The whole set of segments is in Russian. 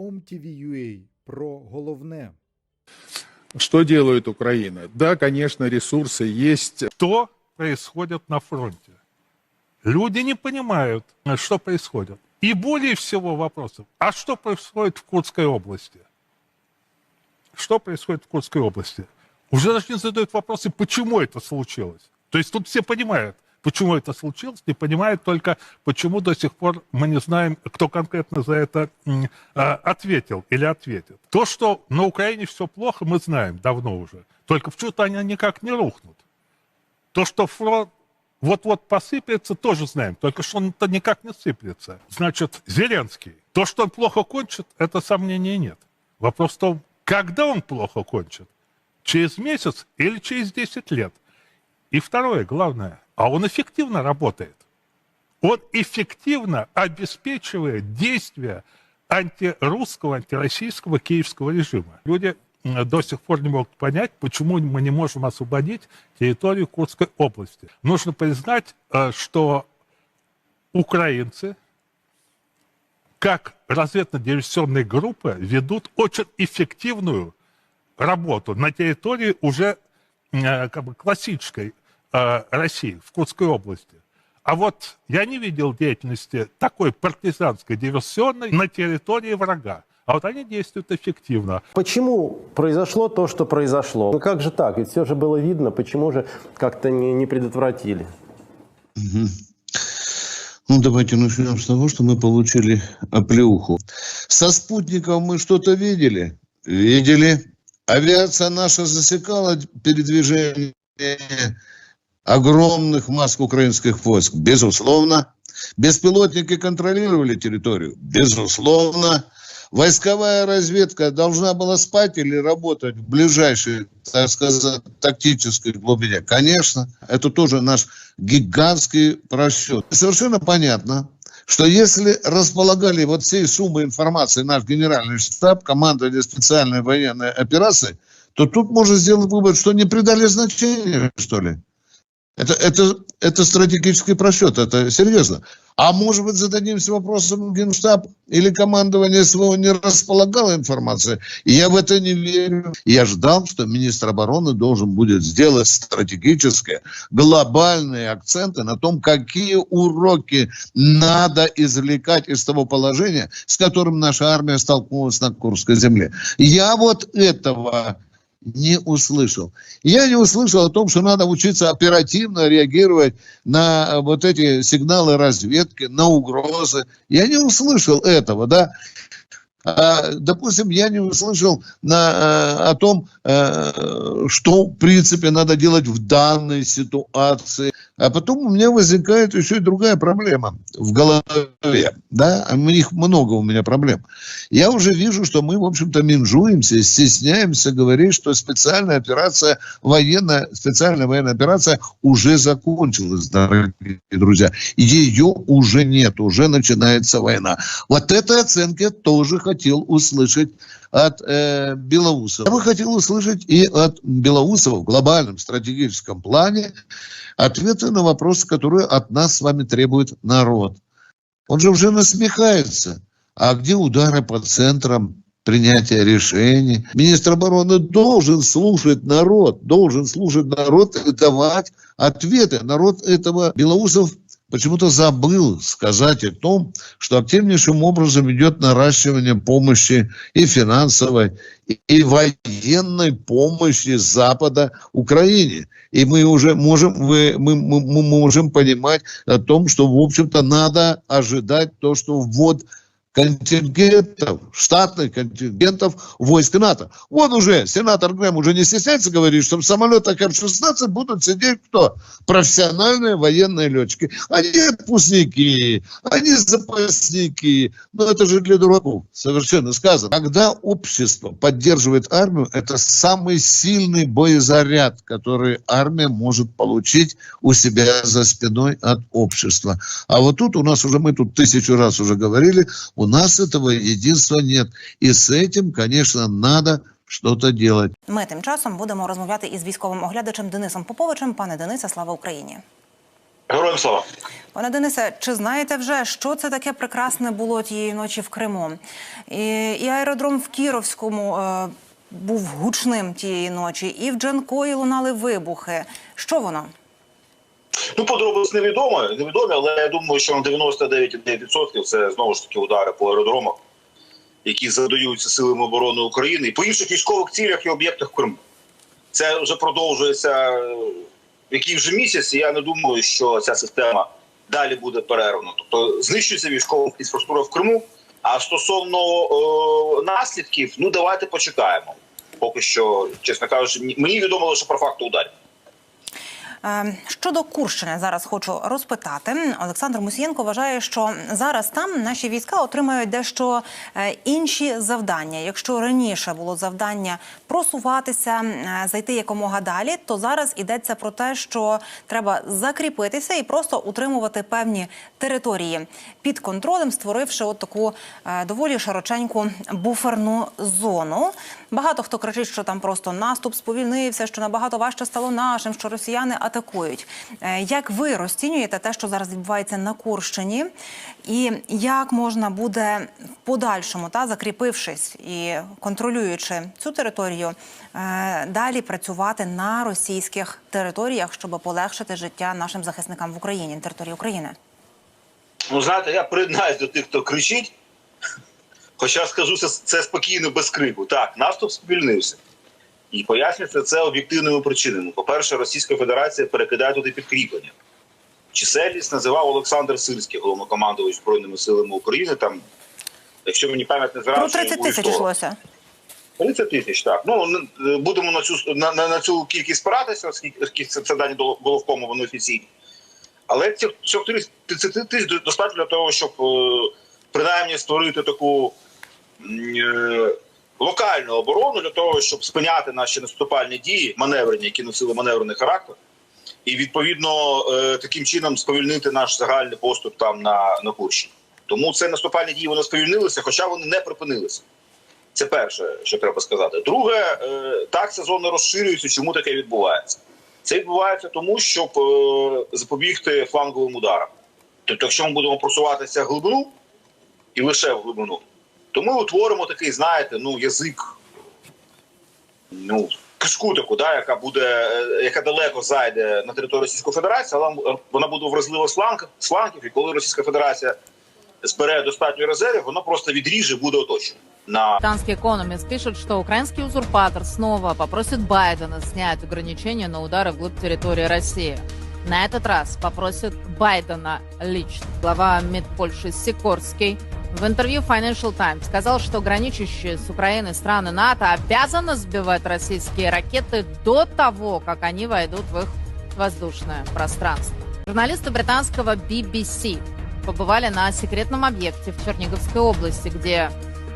OMTV.ua про головне. Что делает Украина? Да, конечно, ресурсы есть. Что происходит на фронте? Люди не понимают, что происходит. И более всего вопросов, а что происходит в Курской области? Что происходит в Курской области? Уже даже не задают вопросы, почему это случилось. То есть тут все понимают, почему это случилось, не понимают только, почему до сих пор мы не знаем, кто конкретно за это а, ответил или ответит. То, что на Украине все плохо, мы знаем давно уже. Только почему-то они никак не рухнут. То, что фронт вот-вот посыплется, тоже знаем. Только что он-то никак не сыплется. Значит, Зеленский. То, что он плохо кончит, это сомнений нет. Вопрос в том, когда он плохо кончит. Через месяц или через 10 лет. И второе, главное, а он эффективно работает. Он эффективно обеспечивает действия антирусского, антироссийского киевского режима. Люди до сих пор не могут понять, почему мы не можем освободить территорию Курской области. Нужно признать, э, что украинцы, как разведно-диверсионные группы, ведут очень эффективную работу на территории уже э, как бы классической э, России, в Курской области. А вот я не видел деятельности такой партизанской, диверсионной на территории врага. А вот они действуют эффективно. Почему произошло то, что произошло? Ну как же так? Ведь все же было видно, почему же как-то не, не предотвратили? Ну, давайте начнем с того, что мы получили оплеуху. Со спутников мы что-то видели? Видели. Авиация наша засекала передвижение огромных масс украинских войск? Безусловно. Беспилотники контролировали территорию? Безусловно. Войсковая разведка должна была спать или работать в ближайшей, так сказать, тактической глубине? Конечно. Это тоже наш гигантский просчет. Совершенно понятно, что если располагали вот всей суммой информации наш генеральный штаб, командование специальной военной операции, то тут можно сделать вывод, что не придали значения, что ли. Это, это, это стратегический просчет, это серьезно. А может быть, зададимся вопросом, Генштаб или командование СВО не располагало информацией. И я в это не верю. Я ждал, что министр обороны должен будет сделать стратегические, глобальные акценты на том, какие уроки надо извлекать из того положения, с которым наша армия столкнулась на Курской земле. Я вот этого не услышал. Я не услышал о том, что надо учиться оперативно реагировать на вот эти сигналы разведки, на угрозы. Я не услышал этого, да. А, допустим, я не услышал на, э, о том, э, что в принципе надо делать в данной ситуации. А потом у меня возникает еще и другая проблема в голове. Да? А у них много у меня проблем. Я уже вижу, что мы, в общем-то, минжуемся, стесняемся говорить, что специальная операция, военная, специальная военная операция уже закончилась, дорогие друзья. Ее уже нет, уже начинается война. Вот этой оценки я тоже хотел услышать от э, Белоусова. Я бы хотел услышать и от Белоусова в глобальном стратегическом плане ответы на вопросы, которые от нас с вами требует народ. Он же уже насмехается. А где удары по центрам принятия решений? Министр обороны должен слушать народ, должен слушать народ и давать ответы. Народ этого Белоусов почему-то забыл сказать о том, что активнейшим образом идет наращивание помощи и финансовой, и военной помощи Запада Украине. И мы уже можем, мы, мы, мы можем понимать о том, что, в общем-то, надо ожидать то, что ввод контингентов, штатных контингентов войск НАТО. Вот уже сенатор Грэм уже не стесняется говорить, что в самолетах F-16 будут сидеть кто? Профессиональные военные летчики. Они отпускники, они запасники. Но это же для дураков совершенно сказано. Когда общество поддерживает армию, это самый сильный боезаряд, который армия может получить у себя за спиной от общества. А вот тут у нас уже, мы тут тысячу раз уже говорили, у нас этого единства нет. И с этим, конечно, надо что-то делать. Ми тим часом будемо розмовляти із військовим оглядачем Денисом Поповичем. Пане Денисе, слава Україні. Героям слава. Пане Денисе, чи знаєте вже, що це таке прекрасне було тієї ночі в Криму? І, і аеродром в Кіровському е, був гучним тієї ночі, і в Джанкої лунали вибухи. Що воно? Ну, подробиць невідомо, невідомі, але я думаю, що на 99,9% це знову ж таки удари по аеродромах, які задаються силами оборони України і по інших військових цілях і об'єктах Криму. Це вже продовжується е, який вже місяць, і я не думаю, що ця система далі буде перервана. Тобто знищується військова інфраструктура в Криму. А стосовно е, наслідків, ну давайте почекаємо. Поки що, чесно кажучи, мені відомо лише про факти ударів. Е, Щодо Курщини, зараз хочу розпитати. Олександр Мусієнко вважає, що зараз там наші війська отримають дещо е, інші завдання. Якщо раніше було завдання просуватися, е, зайти якомога далі, то зараз йдеться про те, що треба закріпитися і просто утримувати певні території під контролем, створивши от таку е, доволі широченьку буферну зону. Багато хто кричить, що там просто наступ сповільнився, що набагато важче стало нашим, що росіяни атакують. Е, Як ви розцінюєте те, що зараз відбувається на Курщині, і як можна буде в подальшому, та закріпившись і контролюючи цю територію, е, далі працювати на російських територіях, щоб полегшити життя нашим захисникам в Україні на території України? Ну, знаєте, я приєднаюсь до тих, хто кричить. Хоча скажу це, спокійно без крику. Так, наступ сповільнився. І пояснюється це об'єктивними причинами. По-перше, Російська Федерація перекидає туди підкріплення. Чисельність називав Олександр Сирський, головнокомандувач Збройними силами України. Там, якщо мені пам'ять не Про зраджує, 30 тисяч йшлося. 30 тисяч, так. Ну будемо на цю на, на, цю кількість спиратися, оскільки це, це дані головкому, вони офіційні. Але цих цих 30 тисяч достатньо для того, щоб е, принаймні створити таку е, локальну оборону для того, щоб спиняти наші наступальні дії, маневрені, які носили маневрений характер, і відповідно е, таким чином сповільнити наш загальний поступ там на, на Курщині. Тому це наступальні дії вони сповільнилися, хоча вони не припинилися. Це перше, що треба сказати. Друге, е, так сезони розширюються. Чому таке відбувається? Це відбувається тому, щоб е, запобігти фланговим ударам. Тобто, якщо ми будемо просуватися в глибину і лише в глибину, то ми утворимо такий, знаєте, ну язик, ну кишку таку, да, яка буде, е, яка далеко зайде на територію Російської Федерації, але вона буде вразлива з фланг- з флангів, і коли Російська Федерація збере достатньо резервів, вона просто відріже, буде оточена на Британский экономист пишет, что украинский узурпатор снова попросит Байдена снять ограничения на удары вглубь территории России. На этот раз попросит Байдена лично. Глава МИД Польши Сикорский в интервью Financial Times сказал, что граничащие с Украиной страны НАТО обязаны сбивать российские ракеты до того, как они войдут в их воздушное пространство. Журналисты британского BBC побывали на секретном объекте в Черниговской области, где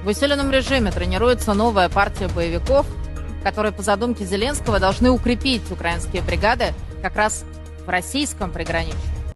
в усиленном режиме тренируется новая партия боевиков, которые по задумке Зеленского должны укрепить украинские бригады как раз в российском приграничье.